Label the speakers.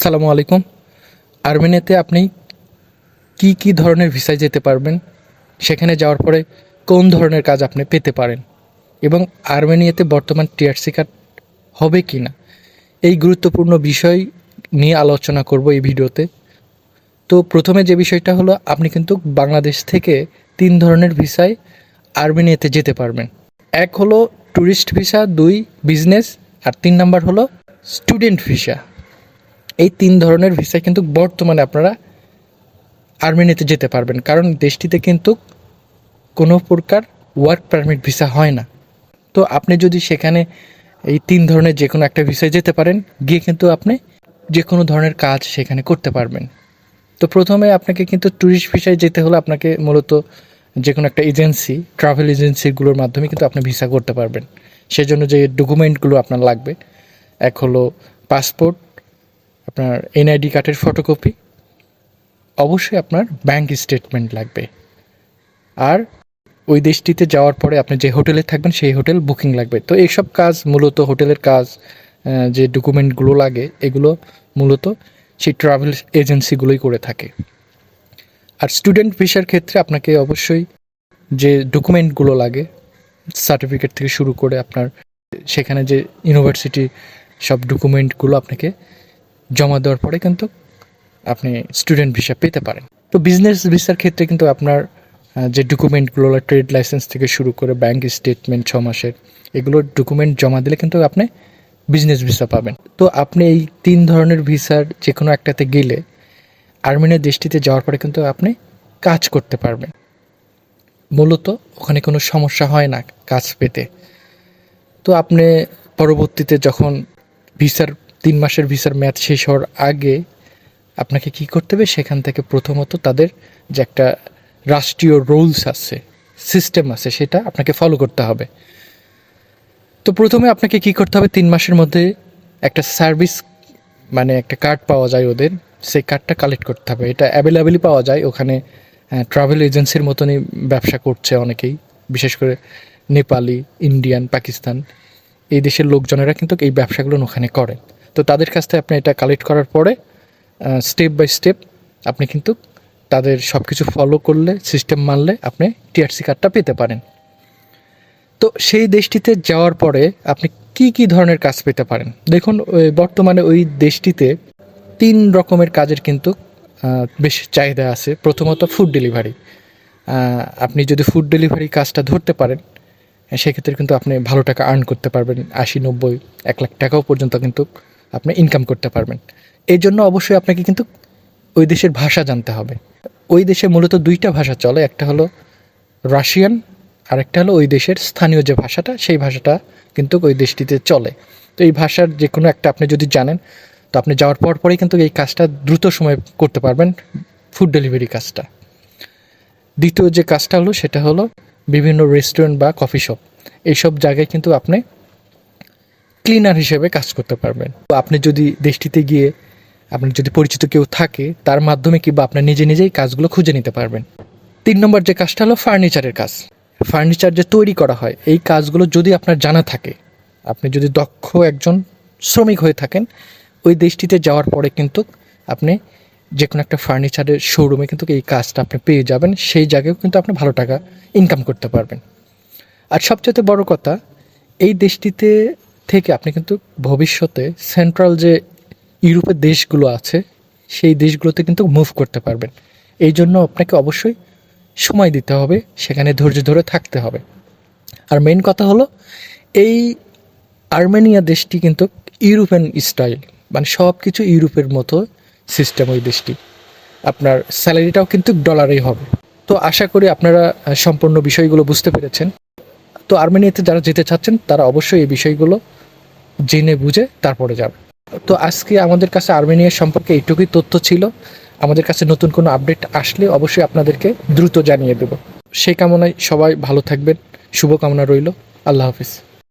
Speaker 1: সালামু আলাইকুম। আর্মেনিয়াতে আপনি কি কি ধরনের ভিসায় যেতে পারবেন? সেখানে যাওয়ার পরে কোন ধরনের কাজ আপনি পেতে পারেন? এবং আর্মেনিয়াতে বর্তমান টিআরসি কার্ড হবে কি না এই গুরুত্বপূর্ণ বিষয় নিয়ে আলোচনা করব এই ভিডিওতে। তো প্রথমে যে বিষয়টা হলো, আপনি কিন্তু বাংলাদেশ থেকে তিন ধরনের ভিসায় আর্মেনিয়াতে যেতে পারবেন। এক হলো ট্যুরিস্ট ভিসা, দুই বিজনেস, আর তিন নাম্বার হলো স্টুডেন্ট ভিসা। এই তিন ধরনের ভিসায় কিন্তু বর্তমানে আপনারা আর্মেনিয়াতে যেতে পারবেন। কারণ দেশটিতে কিন্তু কোনো প্রকার ওয়ার্ক পারমিট ভিসা হয় না। তো আপনি যদি সেখানে এই তিন ধরনের যে কোনো একটা ভিসায় যেতে পারেন, গিয়ে কিন্তু আপনি যে কোনো ধরনের কাজ সেখানে করতে পারবেন। তো প্রথমে আপনাকে কিন্তু ট্যুরিস্ট ভিসায় যেতে হলে আপনাকে মূলত যে কোনো একটা এজেন্সি ট্রাভেল এজেন্সিগুলোর মাধ্যমে কিন্তু আপনি ভিসা করতে পারবেন। সেজন্য যে ডকুমেন্টগুলো আপনার লাগবে, এক হলো পাসপোর্ট আপনার এনআইডি কার্ডের ফটোকপি অবশ্যই আপনার ব্যাংক স্টেটমেন্ট লাগবে। আর ওই দেশটিতে যাওয়ার পরে আপনি যে হোটেলে থাকবেন, সেই হোটেল বুকিং লাগবে। তো এইসব কাজ মূলত হোটেলের কাজ যে ডকুমেন্টগুলো লাগে, এগুলো মূলত সেই ট্রাভেল এজেন্সিগুলোই করে থাকে। আর স্টুডেন্ট ভিসার ক্ষেত্রে আপনাকে অবশ্যই যে ডকুমেন্টগুলো লাগে সার্টিফিকেট থেকে শুরু করে আপনার, সেখানে যে ইউনিভার্সিটি সব ডকুমেন্টগুলো আপনাকে জমা দেওয়ার পরে কিন্তু আপনি স্টুডেন্ট ভিসা পেতে পারেন। তো বিজনেস ভিসার ক্ষেত্রে কিন্তু আপনার যে ডকুমেন্টগুলো ট্রেড লাইসেন্স থেকে শুরু করে ব্যাংক স্টেটমেন্ট ছ মাসের এগুলোর ডকুমেন্ট জমা দিলে কিন্তু আপনি বিজনেস ভিসা পাবেন। তো আপনি এই তিন ধরনের ভিসার যে কোনো একটাতে গেলে আর্মেনিয়া দেশটিতে যাওয়ার পরে কিন্তু আপনি কাজ করতে পারবেন। মূলত ওখানে কোনো সমস্যা হয় না কাজ পেতে। তো আপনি পরবর্তীতে যখন ভিসার তিন মাসের ভিসার ম্যাচ শেষ হওয়ার আগে আপনাকে কি করতে হবে? সেখান থেকে প্রথমত তাদের যে একটা রাষ্ট্রীয় রুলস আছে, সিস্টেম আছে, সেটা আপনাকে ফলো করতে হবে। তো প্রথমে আপনাকে কি করতে হবে? তিন মাসের মধ্যে একটা সার্ভিস মানে একটা কার্ড পাওয়া যায় ওদের। সেই কার্ডটা কালেক্ট করতে হবে। এটা অ্যাভেলেবেলই পাওয়া যায়। ওখানে ট্রাভেল এজেন্সির মতনই ব্যবসা করছে অনেকেই। বিশেষ করে নেপালি, ইন্ডিয়ান, পাকিস্তান। এই দেশের লোকজনেরা কিন্তু এই ব্যবসাগুলো ওখানে করেন তো তাদের কাছ থেকে আপনি এটা কালেক্ট করার পরে স্টেপ বাই স্টেপ আপনি কিন্তু তাদের সব কিছু ফলো করলে সিস্টেম মানলে আপনি টিআরসি কার্ডটা পেতে পারেন। তো সেই দেশটিতে যাওয়ার পরে আপনি কি কি ধরনের কাজ পেতে পারেন? দেখুন বর্তমানে ওই দেশটিতে তিন রকমের কাজের কিন্তু বেশ চাহিদা আছে। প্রথমত ফুড ডেলিভারি আপনি যদি ফুড ডেলিভারি কাজটা ধরতে পারেন, সেক্ষেত্রে কিন্তু আপনি ভালো টাকা আর্ন করতে পারবেন। আশি, নব্বই, এক লাখ টাকাও পর্যন্ত কিন্তু আপনি ইনকাম করতে পারবেন। এই জন্য অবশ্যই আপনাকে কিন্তু ওই দেশের ভাষা জানতে হবে। ওই দেশে মূলত দুইটা ভাষা চলে, একটা হলো রাশিয়ান আর একটা হলো ওই দেশের স্থানীয় যে ভাষাটা, সেই ভাষাটা কিন্তু ওই দেশটিতে চলে। তো এই ভাষার যে কোনো একটা আপনি যদি জানেন, তো আপনি যাওয়ার পর পরেই কিন্তু এই কাজটা দ্রুত সময়ে করতে পারবেন ফুড ডেলিভারি কাজটা। দ্বিতীয় যে কাজটা হলো, সেটা হলো বিভিন্ন রেস্টুরেন্ট বা কফি শপ এইসব জায়গায় কিন্তু আপনি ক্লিনার হিসেবে কাজ করতে পারবেন। আপনি যদি দেশটিতে গিয়ে আপনার যদি পরিচিত কেউ থাকে, তার মাধ্যমে কিংবা আপনার নিজে নিজেই কাজগুলো খুঁজে নিতে পারবেন। তিন নম্বর যে কাজটা হলো ফার্নিচারের কাজ। ফার্নিচার যে তৈরি করা হয়, এই কাজগুলো যদি আপনার জানা থাকে, আপনি যদি দক্ষ একজন শ্রমিক হয়ে থাকেন, ওই দেশটিতে যাওয়ার পরে কিন্তু আপনি যে কোনো একটা ফার্নিচারের শোরুমে কিন্তু এই কাজটা আপনি পেয়ে যাবেন, সেই জায়গায় কিন্তু আপনি ভালো টাকা ইনকাম করতে পারবেন। আর সবচেয়ে বড় কথা, এই দেশটিতে থেকে আপনি কিন্তু ভবিষ্যতে সেন্ট্রাল যে ইউরোপের দেশগুলো আছে, সেই দেশগুলোতে কিন্তু মুভ করতে পারবেন। এই জন্য আপনাকে অবশ্যই সময় দিতে হবে, সেখানে ধৈর্য ধরে থাকতে হবে। আর মেন কথা হলো, এই আর্মেনিয়া দেশটি কিন্তু ইউরোপিয়ান স্টাইল মানে সব কিছু ইউরোপের মতো সিস্টেম ওই দেশটি। আপনার স্যালারিটাও কিন্তু ডলারেই হবে। তো আশা করি আপনারা সম্পূর্ণ বিষয়গুলো বুঝতে পেরেছেন। তো আর্মেনিয়াতে যারা যেতে চাচ্ছেন, তারা অবশ্যই এই বিষয়গুলো জেনে বুঝে তারপরে যাবে। তো আজকে আমাদের কাছে আর্মেনিয়া সম্পর্কে এইটুকুই তথ্য ছিল। আমাদের কাছে নতুন কোনো আপডেট আসলে অবশ্যই আপনাদেরকে দ্রুত জানিয়ে দেব। সেই কামনায় সবাই ভালো থাকবেন। শুভকামনা রইল। আল্লাহ হাফিজ।